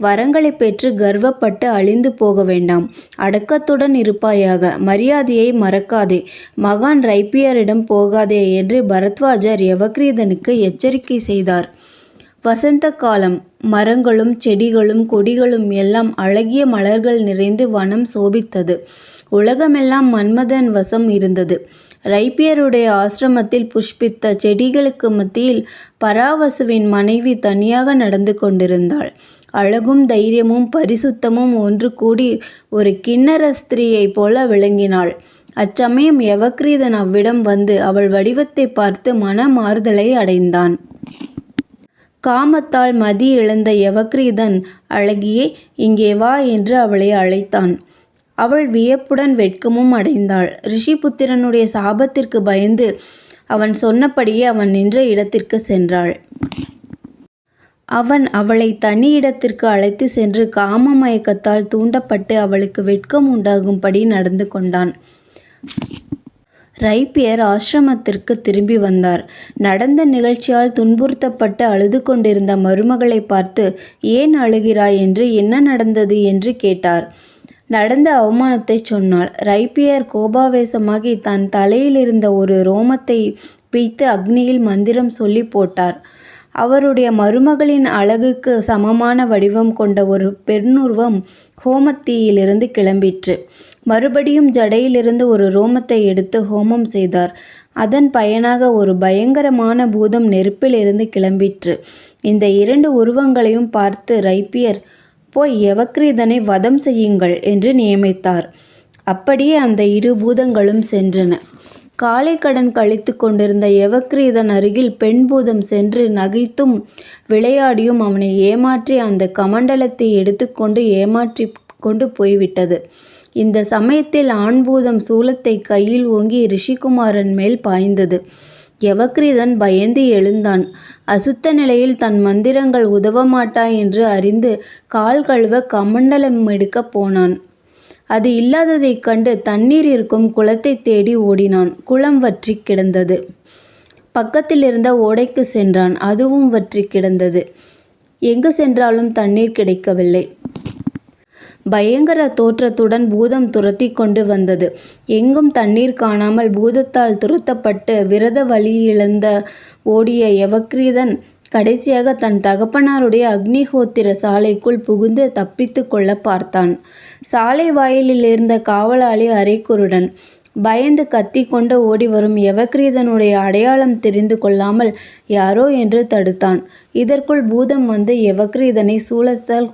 வரங்களை பெற்று கர்வப்பட்டு அழிந்து போக வேண்டாம். அடக்கத்துடன் இருப்பாயாக. மரியாதையை மறக்காதே. மகான் ரைப்பியரிடம் போகாதே என்று பரத்வாஜர் யவக்ரீதனுக்கு எச்சரிக்கை செய்தார். வசந்த காலம். மரங்களும் செடிகளும் கொடிகளும் எல்லாம் அழகிய மலர்கள் நிறைந்து வனம் சோபித்தது. உலகமெல்லாம் மன்மதன் வசம் இருந்தது. ரைப்பியருடைய ஆசிரமத்தில் புஷ்பித்த செடிகளுக்கு மத்தியில் பராவசுவின் மனைவி தனியாக நடந்து கொண்டிருந்தாள். அழகும் தைரியமும் பரிசுத்தமும் ஒன்று கூடி ஒரு கிண்ணற ஸ்திரீயைப் போல விளங்கினாள். அச்சமயம் யவக்ரீதன் அவ்விடம் வந்து அவள் வடிவத்தை பார்த்து மன மாறுதலை அடைந்தான். காமத்தால் மதி இழந்த யவக்ரீதன் அழகியே இங்கே வா என்று அவளை அழைத்தான். அவள் வியப்புடன் வெட்கமும் அடைந்தாள். ரிஷிபுத்திரனுடைய சாபத்திற்கு பயந்து அவன் சொன்னபடியே அவன் நின்ற இடத்திற்கு சென்றாள். அவன் அவளை தனி இடத்திற்கு அழைத்து சென்று காம மயக்கத்தால் தூண்டப்பட்டு அவளுக்கு வெட்கம் உண்டாகும்படி நடந்து கொண்டான். ரைப்பியர் ஆசிரமத்திற்கு திரும்பி வந்தார். நடந்த நிகழ்ச்சியால் துன்புறுத்தப்பட்டு அழுது கொண்டிருந்த மருமகளை பார்த்து ஏன் அழுகிறாய் என்று என்ன நடந்தது? என்று கேட்டார். நடந்த அவமானத்தை சொன்னாள். ரைப்பியர் கோபாவேசமாகி தன் தலையில் இருந்த ஒரு ரோமத்தை பிய்த்து அக்னியில் மந்திரம் சொல்லி போட்டார். அவருடைய மருமகளின் அழகுக்கு சமமான வடிவம் கொண்ட ஒரு பெண்ணுருவம் ஹோமத்தீயிலிருந்து கிளம்பிற்று. மறுபடியும் ஜடையிலிருந்து ஒரு ரோமத்தை எடுத்து ஹோமம் செய்தார். அதன் பயனாக ஒரு பயங்கரமான பூதம் நெருப்பிலிருந்து கிளம்பிற்று. இந்த இரண்டு உருவங்களையும் பார்த்து ரைப்பியர் போய் யவக்ரீதனை வதம் செய்யுங்கள் என்று நியமித்தார். அப்படியே அந்த இரு பூதங்களும் சென்றன. காலை கடன் கழித்து கொண்டிருந்த யவக்ரீதன் அருகில் பெண் பூதம் சென்று நகைத்தும் விளையாடியும் அவனை ஏமாற்றி அந்த கமண்டலத்தை எடுத்துக்கொண்டு ஏமாற்றி கொண்டு போய்விட்டது. இந்த சமயத்தில் ஆண் பூதம் சூலத்தை கையில் ஓங்கி ரிஷிகுமாரன் மேல் பாய்ந்தது. எவக்ரீதன் பயந்து எழுந்தான். அசுத்த நிலையில் தன் மந்திரங்கள் உதவமாட்டா என்று அறிந்து கால் கழுவ கமண்டலம் எடுக்கப் போனான். அது இல்லாததைக் கண்டு தண்ணீர் இருக்கும் குளத்தை தேடி ஓடினான். குளம் வற்றி கிடந்தது. பக்கத்தில் இருந்த ஓடைக்கு சென்றான். அதுவும் வற்றி கிடந்தது. எங்கு சென்றாலும் தண்ணீர் கிடைக்கவில்லை. பயங்கர தோற்றத்துடன் பூதம் துரத்தி கொண்டு வந்தது. எங்கும் தண்ணீர் காணாமல் பூதத்தால் துரத்தப்பட்டு விரத வழி இழந்த ஓடிய யவக்ரீதன் கடைசியாக தன் தகப்பனாருடைய அக்னிஹோத்திர சாலைக்குள் புகுந்து தப்பித்து கொள்ள பார்த்தான். சாலை வாயிலில் இருந்த காவலாளி அரைக்குருடன் பயந்து கத்தி கொண்டு ஓடி வரும் யவக்ரீதனுடைய அடையாளம் தெரிந்து கொள்ளாமல் யாரோ என்று தடுத்தான். இதற்குள் பூதம் வந்து எவக்ரீதனை சூலத்தால்